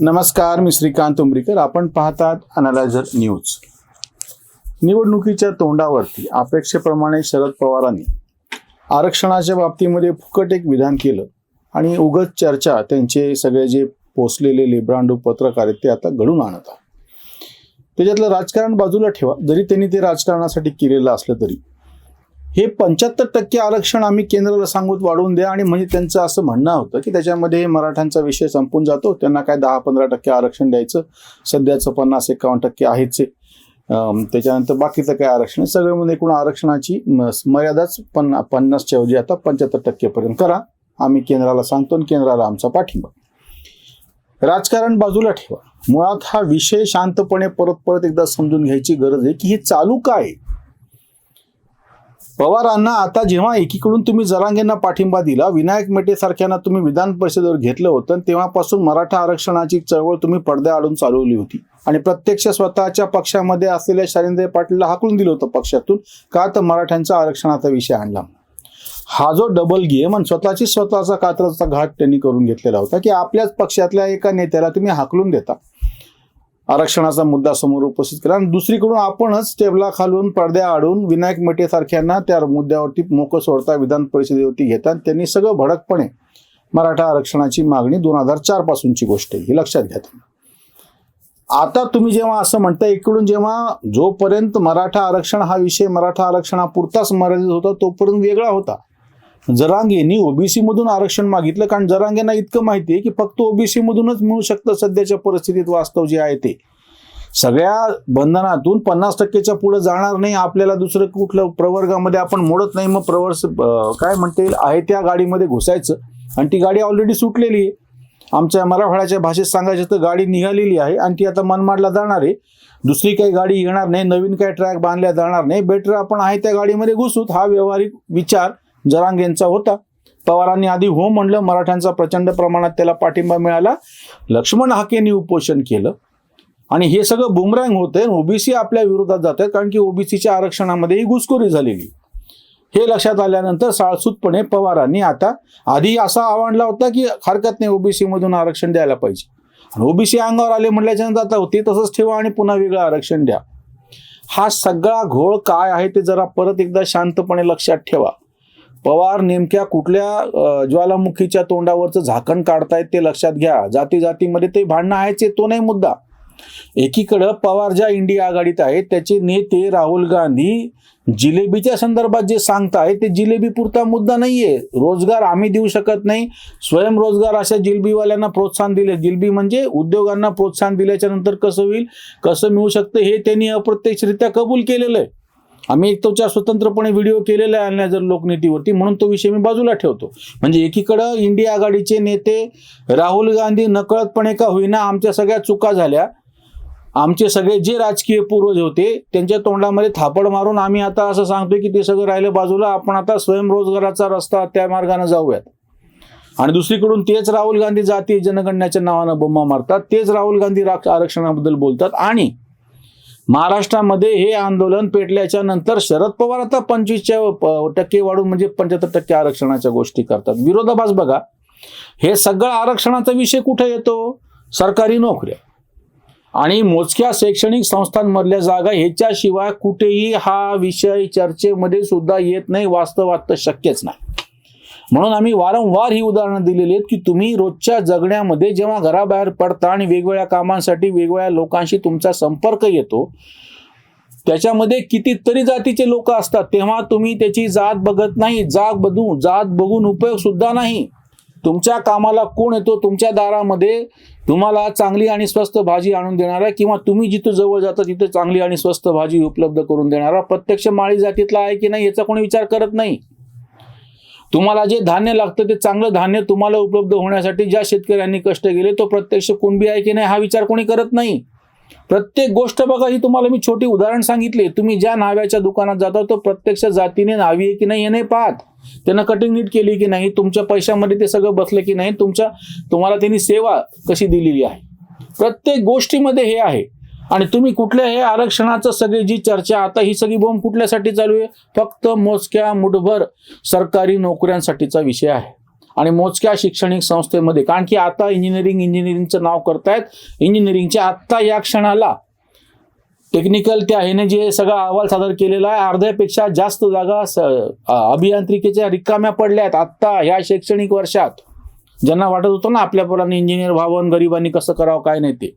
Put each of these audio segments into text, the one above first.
नमस्कार मी श्रीकांत उमरीकर. आपण पाहतात अनालायझर न्यूज निवडणुकीच्या तोंडावरती अपेक्षेप्रमाणे शरद पवारांनी आरक्षणाच्या बाबतीमध्ये फुकट एक विधान केलं आणि उगत चर्चा त्यांचे सगळे जे पोचलेले लेब्रांडू पत्रकार आहेत ते आता घडून आणत आहे त्याच्यातलं राजकारण बाजूला ठेवा. जरी त्यांनी ते राजकारणासाठी केलेलं असलं तरी. हे पंच्याहत्तर टक्के आरक्षण आम्ही केंद्राला सांगून वाढवून द्या आणि म्हणजे त्यांचं असं म्हणणं होतं की त्याच्यामध्ये मराठ्यांचा विषय संपून जातो. त्यांना काय दहा पंधरा टक्के आरक्षण द्यायचं. सध्याचं पन्नास एकावन्न टक्के आहेच त्याच्यानंतर बाकीचं काय आरक्षण आहे? सगळं म्हणजे एकूण आरक्षणाची मर्यादाच पन्ना पन्नासच्या ऐवजी आता पंच्याहत्तर टक्केपर्यंत करा. आम्ही केंद्राला सांगतो आणि केंद्राला आमचा पाठिंबा. राजकारण बाजूला ठेवा. मुळात हा विषय शांतपणे परत परत एकदा समजून घ्यायची गरज आहे की हे चालू काय आहे? पवारांना आता जेव्हा एकीकडून तुम्ही जरांगेंना पाठिंबा दिला विनायक मेटे सारख्यांना तुम्ही विधान परिषदेवर घेतलं होतं आणि तेव्हापासून मराठा आरक्षणाची चळवळ तुम्ही पडद्याआडून चालवली होती. आणि प्रत्यक्ष स्वतःच्या पक्षामध्ये असलेल्या शालिंद्र पाटीलला हाकलून दिलं होतं पक्षातून का तर मराठ्यांचा आरक्षणाचा विषय आणला. हा जो डबल गेम आणि स्वतःची स्वतःचा कात्रचा घाट त्यांनी करून घेतलेला होता की आपल्याच पक्षातल्या एका नेत्याला तुम्ही हाकलून देता. आरक्षणाचा मुद्दा समोर उपस्थित केला. आणि दुसरीकडून आपणच टेबला खालून पडद्या आडून विनायक मेटे सारख्यांना त्या मुद्द्यावरती मोकं सोडता विधान परिषदेवरती घेतात. त्यांनी सगळं भडकपणे मराठा आरक्षणाची मागणी दोन हजार चार पासूनची गोष्ट आहे ही लक्षात घ्या आता तुम्ही जेव्हा असं म्हणता इकडून जेव्हा जोपर्यंत मराठा आरक्षण हा विषय मराठा आरक्षणापुरताच मर्यादित होता तोपर्यंत वेगळा होता. जरांगेंनी ओबीसी मधून आरक्षण मागितलं. कारण जरांगेंना इतकं माहिती आहे की फक्त ओबीसी मधूनच मिळू शकतं सध्याच्या परिस्थितीत वास्तव जे आहे ते. सगळ्या बंधनातून पन्नास टक्केच्या पुढे जाणार नाही आपल्याला दुसरं कुठलं प्रवर्गामध्ये आपण मोडत नाही. मग प्रवर्स काय म्हणता येईल? आहे त्या गाडीमध्ये घुसायचं. आणि ती गाडी ऑलरेडी सुटलेली आहे. आमच्या मराठवाड्याच्या भाषेत सांगायचं तर गाडी निघालेली आहे आणि ती आता मनमाडला जाणार आहे. दुसरी काही गाडी येणार नाही. नवीन काही ट्रॅक बांधल्या जाणार नाही. बेटर आपण आहे त्या गाडीमध्ये घुसूत. हा व्यवहारिक विचार जरांगेंचा होता. पवारांनी आधी हो म्हणलं मराठ्यांचा प्रचंड प्रमाणात त्याला पाठिंबा मिळाला. लक्ष्मण हाकेंनी उपोषण केलं. आणि हे सगळं बुमरँग होतंय ओबीसी आपल्या विरोधात जात आहेत कारण की ओबीसीच्या आरक्षणामध्ये ही घुसखोरी झालेली. हे लक्षात आल्यानंतर साळसूतपणे पवारांनी आता आधी असा आवडला होता की हरकत नाही ओबीसीमधून आरक्षण द्यायला पाहिजे. आणि ओबीसी अंगावर आले म्हटल्याच्या नंतर आता होते तसंच ठेवा आणि पुन्हा वेगळं आरक्षण द्या. हा सगळा घोळ काय आहे ते जरा परत एकदा शांतपणे लक्षात ठेवा. पवार नेमक्या कुठल्या ज्वालामुखीच्या तोंडावरचं झाकण काढतायत ते लक्षात घ्या. जाती जातीमध्ये ते भांडणं आहेच तो नाही मुद्दा. एकीकडं पवार ज्या इंडिया आघाडीत आहेत त्याचे नेते राहुल गांधी जिलेबीच्या संदर्भात जे सांगताय ते जिलेबी पुरता मुद्दा नाहीये. रोजगार आम्ही देऊ शकत नाही. स्वयंरोजगार अशा जिलबीवाल्यांना प्रोत्साहन दिले जिलबी म्हणजे उद्योगांना प्रोत्साहन दिल्याच्या नंतर कसं होईल कसं मिळू शकतं हे त्यांनी अप्रत्यक्षरित्या कबूल केलेलं आहे. आम्ही एक तोच्या स्वतंत्रपणे व्हिडिओ केलेला आहे जर लोकनीतीवरती म्हणून तो विषय मी बाजूला ठेवतो. म्हणजे एकीकडं इंडिया आघाडीचे नेते राहुल गांधी नकळतपणे का होईना आमच्या सगळ्या चुका झाल्या. आमचे सगळे जे राजकीय पूर्वज होते त्यांच्या तोंडामध्ये थापड मारून आम्ही आता असं सांगतोय की ते सगळं राहिलं बाजूला आपण आता स्वयंरोजगाराचा रस्ता त्या मार्गाने जाऊयात. आणि दुसरीकडून तेच राहुल गांधी जाती जनगणनाच्या नावानं बोंबा मारतात तेच राहुल गांधी रा- आरक्षणाबद्दल बोलतात आणि महाराष्ट्रामध्ये हे आंदोलन पेटल्याच्या नंतर शरद पवार आता पंचवीसच्या प- टक्के वाढून म्हणजे पंच्याहत्तर टक्के आरक्षणाच्या गोष्टी करतात. विरोधाभास बघा. हे सगळं आरक्षणाचा विषय कुठे येतो? सरकारी नोकऱ्या. आणि मोजक्या शैक्षणिक संस्थांमधल्या जागा ह्याच्याशिवाय कुठेही हा विषय चर्चेमध्ये सुद्धा येत नाही वास्तवात तर शक्यच नाही. म्हणून आम्ही वारंवार ही उदाहरणं दिलेली आहेत की तुम्ही रोजच्या जगण्यामध्ये जेव्हा घराबाहेर पडता आणि वेगवेगळ्या कामांसाठी वेगवेगळ्या लोकांशी तुमचा संपर्क येतो त्याच्यामध्ये कितीतरी जातीचे लोक असतात. तेव्हा तुम्ही त्याची जात बघत नाही जात बघू जात बघून उपयोग सुद्धा नाही. तुमच्या कामाला कोण येतो? तुमच्या दारामध्ये तुम्हाला चांगली आणि स्वस्त भाजी आणून देणारा किंवा तुम्ही जिथं जवळ जाता तिथं चांगली आणि स्वस्त भाजी उपलब्ध करून देणारा प्रत्यक्ष माळी जातीतला आहे की नाही याचा कोणी विचार करत नाही. तुम्हाला जे धान्य लागतं ते चांगलं धान्य तुम्हाला उपलब्ध होण्यासाठी ज्या शेतकऱ्यांनी कष्ट केले तो प्रत्यक्ष कुणबी आहे की नाही हा विचार कोणी करत नाही. प्रत्येक गोष्ट बघा ही तुम्हाला मी छोटी उदाहरण सांगितले. तुम्ही ज्या नाव्याच्या दुकानात जाता तो प्रत्यक्ष जातीने नावी आहे की नाही हे नाही पाहत. त्यांना कटिंग नीट केली की नाही तुमच्या पैशामध्ये ते सगळं बसलं की नाही तुमच्या तुम्हाला त्यांनी सेवा कशी दिलेली आहे. प्रत्येक गोष्टीमध्ये हे आहे. आणि तुम्ही कुठल्या हे आरक्षणाचं सगळी जी चर्चा आता ही सगळी बोंब कुठल्यासाठी चालू आहे फक्त मोजक्या मुठभर सरकारी नोकऱ्यांसाठीचा विषय आहे. आणि मोजक्या शैक्षणिक संस्थेमध्ये कारण की आता इंजिनिअरिंग इंजिनिअरिंगचं नाव करतायत. इंजिनिअरिंगच्या आत्ता या क्षणाला टेक्निकल त्या ह्याने जे सगळा अहवाल सादर केलेला आहे अर्ध्यापेक्षा जास्त जागा स- अभियांत्रिकीच्या रिकाम्या पडल्या आहेत आत्ता ह्या शैक्षणिक वर्षात. ज्यांना वाटत होतं ना आपल्या पोरांनी इंजिनियर व्हावं गरिबांनी कसं करावं काय नाही ते.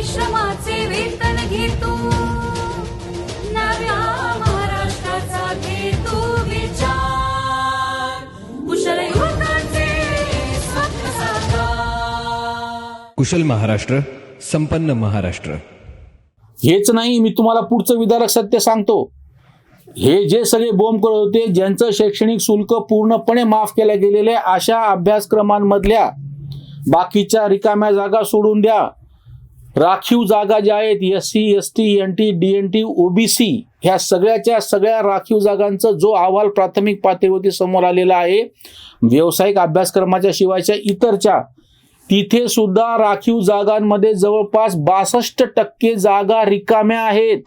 परिश्रमाचे वेतन घे तू नव्या महाराष्ट्राचा घे तू विचार. कुशल युवकांचे स्वप्न साकार. कुशल महाराष्ट्र संपन्न महाराष्ट्र. हेच नाही मी तुम्हाला पुढचं विधारक सत्य सांगतो. हे जे सगळे बोंब करत होते ज्यांचं शैक्षणिक शुल्क पूर्णपणे माफ केल्या गेलेले अशा अभ्यासक्रमांमधल्या बाकीच्या रिकाम्या जागा सोडून द्या. राखीव जागा ज्या आहेत S C S T N T D N T OBC ह्या सगळ्याच्या सगळ्या राखीव जागांचा जो अहवाल प्राथमिक पातळीवरती समोर आलेला आहे व्यावसायिक अभ्यासक्रमाच्या शिवायच्या इतरच्या तिथे सुद्धा राखीव जागांमध्ये जवळपास बासष्ट टक्के जागा रिकाम्या आहेत.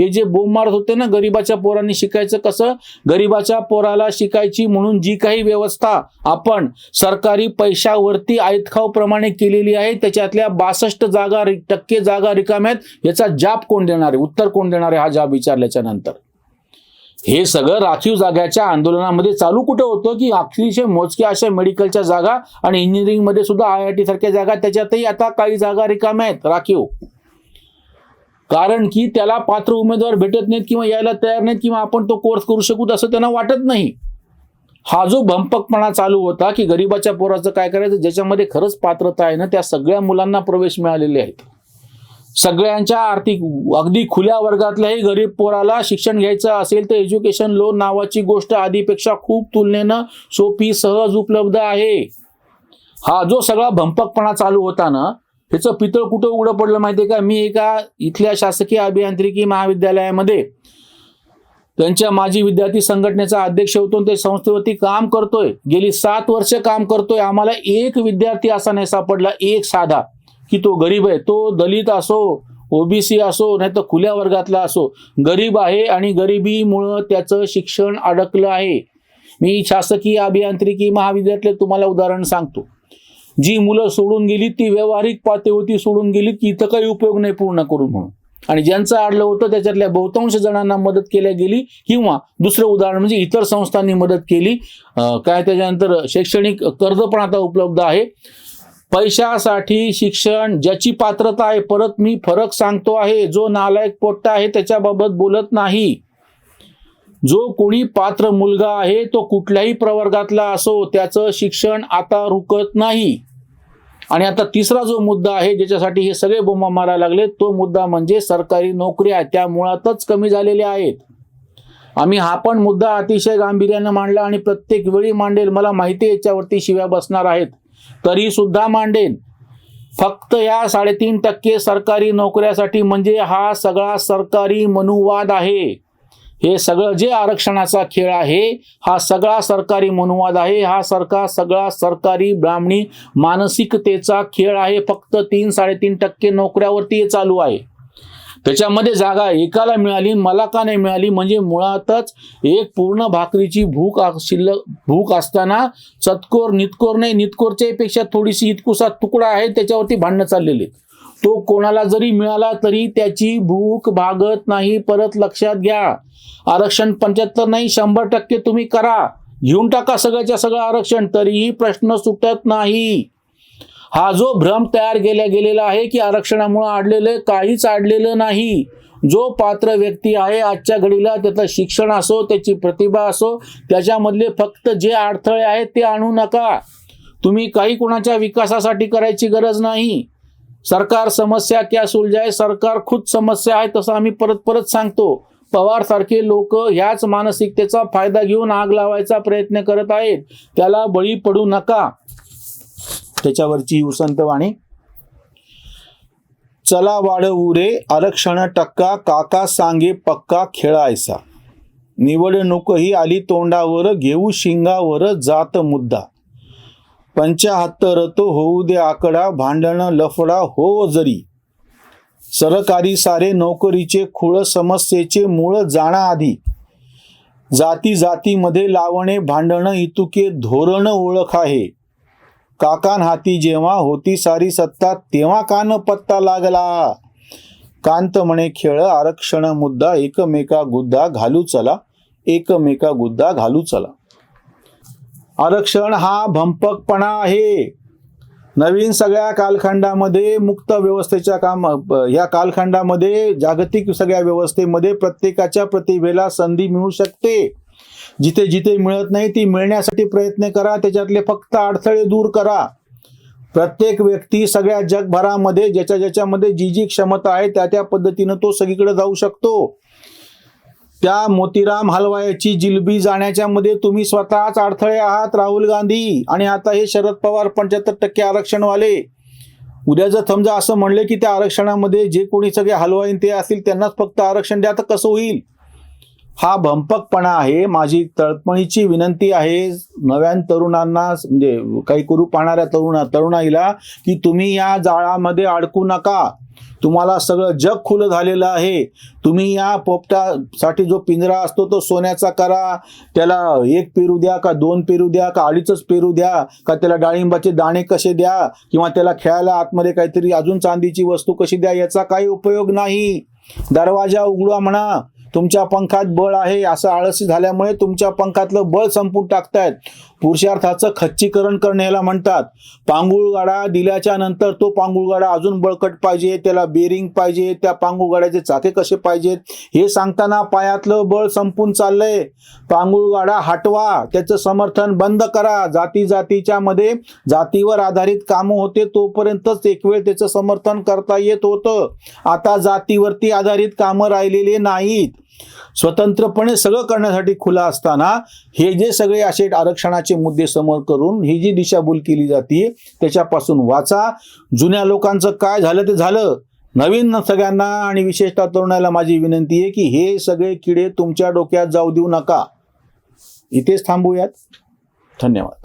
हे जे बोंब मारत होते ना गरिबाच्या पोरांनी शिकायचं कसं? गरिबाच्या पोराला शिकायची म्हणून जी काही व्यवस्था आपण सरकारी पैशावरती आयतखाव प्रमाणे केलेली आहे त्याच्यातल्या बासष्ट जागा टक्के जागा रिकाम्यात याचा जाब कोण देणार आहे? उत्तर कोण देणार आहे हा जाब विचारल्याच्या नंतर. हे सगळं राखीव जागाच्या आंदोलनामध्ये चालू कुठं होतं की अतिशय मोजक्या अशा मेडिकलच्या जागा आणि इंजिनिअरिंगमध्ये सुद्धा आय आय टी सारख्या जागा त्याच्यातही आता काही जागा रिकाम्या आहेत राखीव. कारण की त्याला पात्र उमेदवार भेटत नाहीत किंवा यायला तयार नाहीत किंवा आपण तो कोर्स करू शकू असं त्यांना वाटत नाही. हा जो भंपकपणा चालू होता की गरीबाच्या पोराचं काय करायचं ज्याच्यामध्ये खरंच पात्रता आहे ना त्या सगळ्या मुलांना प्रवेश मिळालेले आहेत. सगळ्यांच्या आर्थिक अगदी खुल्या वर्गातल्याही गरीब पोराला शिक्षण घ्यायचं असेल तर एज्युकेशन लोन नावाची गोष्ट आधीपेक्षा खूप तुलनेनं सोपी सहज उपलब्ध आहे. हा जो सगळा भंपकपणा चालू होता ना त्याचं पितळ कुठं उघडं पडलं माहितीये का? मी एका इथल्या शासकीय अभियांत्रिकी महाविद्यालयामध्ये त्यांच्या माजी विद्यार्थी संघटनेचा अध्यक्ष होतो ते संस्थेवरती काम करतोय. गेली सात वर्ष काम करतोय. आम्हाला एक विद्यार्थी असा नाही सापडला. एक साधा की तो गरीब आहे. तो दलित असो ओबीसी असो नाही तर खुल्या वर्गातला असो गरीब आहे आणि गरिबीमुळं त्याचं शिक्षण अडकलं आहे. मी शासकीय अभियांत्रिकी महाविद्यालयातले तुम्हाला उदाहरण सांगतो. जी मुलं सोडून गेली ती व्यावहारिक पातळीवरती सोडून गेली की इथं काही उपयोग नाही पूर्ण करून म्हणून. आणि ज्यांचं आडलं होतं त्याच्यातल्या बहुतांश जणांना मदत केल्या गेली किंवा दुसरं उदाहरण म्हणजे इतर संस्थांनी मदत केली. काय त्याच्यानंतर शैक्षणिक कर्ज पण आता उपलब्ध आहे. पैशासाठी शिक्षण ज्याची पात्रता आहे परत मी फरक सांगतो आहे जो नालायक पोट्टा आहे त्याच्याबाबत बोलत नाही. जो कोणी पात्र मुलगा आहे तो कुठल्याही प्रवर्गातला असो त्याचं शिक्षण आता रुकत नाही. आणि आता तिसरा जो मुद्दा आहे ज्याच्यासाठी हे सगळे बोंबा मारायला लागले तो मुद्दा म्हणजे सरकारी नोकऱ्या त्या मुळातच कमी झालेल्या आहेत. आम्ही हा पण मुद्दा अतिशय गांभीर्यानं मांडला आणि प्रत्येक वेळी मांडेल मला माहिती आहे याच्यावरती शिव्या बसणार आहेत. तरी सुद्धा मांडेन. फक्त या साडेतीन टक्के सरकारी नोकऱ्यासाठी म्हणजे हा सगळा सरकारी मनुवाद आहे. हे सगळं जे आरक्षणाचा खेळ आहे हा सगळा सरकारी मनुवाद आहे हा सरकार सगळा सरकारी ब्राह्मणी मानसिकतेचा खेळ आहे फक्त तीन साडेतीन टक्के नोकऱ्यावरती हे चालू आहे त्याच्यामध्ये जागा एकाला मिळाली मला का नाही मिळाली म्हणजे मुळातच एक पूर्ण भाकरीची भूक शिल्लक भूक असताना चतकोर नितकोर नाही नितकोरच्या पेक्षा थोडीशी इतकुसा तुकडा आहे त्याच्यावरती भांडणं चाललेली आहेत. तो कोणाला जरी मिळाला तरी त्याची भूक भागत नाही. परत लक्षात घ्या. आरक्षण पंच्याहत्तर नाही शंभर टक्के तुम्ही करा. घेऊन टाका सगळ्याच्या सगळं आरक्षण तरीही प्रश्न सुटत नाही. हा जो भ्रम तयार केला गेलेला आहे की आरक्षणामुळे अडलेलं काहीच अडलेलं नाही. जो पात्र व्यक्ती आहे आजच्या घडीला त्याचं शिक्षण असो त्याची प्रतिभा असो त्याच्यामधले फक्त जे अडथळे आहेत ते आणू नका. तुम्ही काही कोणाच्या विकासासाठी करायची गरज नाही. सरकार समस्या क्या सुलझाय सरकार खुद समस्या आहे तसं आम्ही परत परत सांगतो. पवार सारखे लोक ह्याच मानसिकतेचा फायदा घेऊन आग लावायचा प्रयत्न करत आहेत. त्याला बळी पडू नका. त्याच्यावरची ही उसंत वाणी. चला वाढवू रे आरक्षण टक्का काका सांगे पक्का खेळायचा. निवडणूक ही आली तोंडावर घेऊ शिंगावर जात मुद्दा. पंचाहत्तर तो होऊ दे आकडा भांडण लफडा हो जरी. सरकारी सारे नोकरीचे खूळ समस्येचे मूळ जाणा आधी जाती जातीमध्ये लावणे भांडण इतुके धोरण ओळख आहे. काकान हाती जेव्हा होती सारी सत्ता तेव्हा कान पत्ता लागला. कांत म्हणे खेळ आरक्षण मुद्दा एकमेका गुद्दा घालू चला एकमेका गुद्दा घालू चला. आरक्षण हा भंपकपणा आहे. नवीन सगळ्या कालखंडामध्ये मुक्त व्यवस्थेच्या काम या कालखंडामध्ये जागतिक सगळ्या व्यवस्थेमध्ये प्रत्येकाच्या प्रतिभेला संधी मिळू शकते. जिथे जिथे मिळत नाही ती मिळण्यासाठी प्रयत्न करा. त्याच्यातले फक्त अडथळे दूर करा. प्रत्येक व्यक्ती सगळ्या जगभरामध्ये ज्याच्या ज्याच्यामध्ये जी जी क्षमता आहे त्या त्या पद्धतीनं तो सगळीकडे जाऊ शकतो. त्या मोतीराम हलवायाची जिलबी जाण्याच्या मध्ये तुम्ही स्वतःच अडथळे आहात राहुल गांधी. आणि आता हे शरद पवार पंच्याहत्तर टक्के आरक्षणवाले. उद्या जर समजा असं म्हणले की त्या आरक्षणामध्ये जे कोणी सगळे हलवाईन ते असतील त्यांनाच फक्त आरक्षण द्या तर कसं होईल? हा भंपकपणा आहे. माझी तळपणीची विनंती आहे नव्यान तरुणांना म्हणजे काही करू पाहणाऱ्या तरुणा तरुणाईला की तुम्ही या जाळामध्ये अडकू नका. तुम्हाला सगळं जग खुलं झालेलं आहे. तुम्ही या पोपटासाठी जो पिंजरा असतो तो सोन्याचा करा. त्याला एक पेरू द्या का दोन पेरू द्या का अडीचच पेरू द्या का त्याला डाळिंबाचे दाणे कसे द्या किंवा त्याला खेळायला आतमध्ये काहीतरी अजून चांदीची वस्तू कशी द्या याचा काही उपयोग नाही. दरवाजा उघडा म्हणा. तुमच्या पंखात बळ आहे असं आळसी झाल्यामुळे तुमच्या पंखातलं बळ संपून टाकतायत. पुरुषार्थाचं खच्चीकरण करणे याला म्हणतात. पांगुळगाडा दिल्याच्या नंतर तो पांगुळगाडा अजून बळकट पाहिजे त्याला बेरिंग पाहिजे त्या पांगुळगाड्याचे चाके कसे पाहिजेत? हे सांगताना पायातलं बळ संपून चाललंय. पांगुळगाडा हटवा त्याचं समर्थन बंद करा. जाती जातीच्या मध्ये जातीवर आधारित कामं होते तोपर्यंतच एक वेळ त्याचं समर्थन करता येत होतं. आता जातीवरती आधारित कामं राहिलेली नाहीत. स्वतंत्रपणे सगळं करण्यासाठी खुला असताना हे जे सगळे असे आरक्षणाचे मुद्दे समोर करून ही जी दिशाभूल केली जाते त्याच्यापासून वाचा. जुन्या लोकांचं काय झालं ते झालं. नवीन सगळ्यांना आणि विशेषतः तरुणाला माझी विनंती आहे की हे सगळे किडे तुमच्या डोक्यात जाऊ देऊ नका. इथेच थांबूयात. धन्यवाद.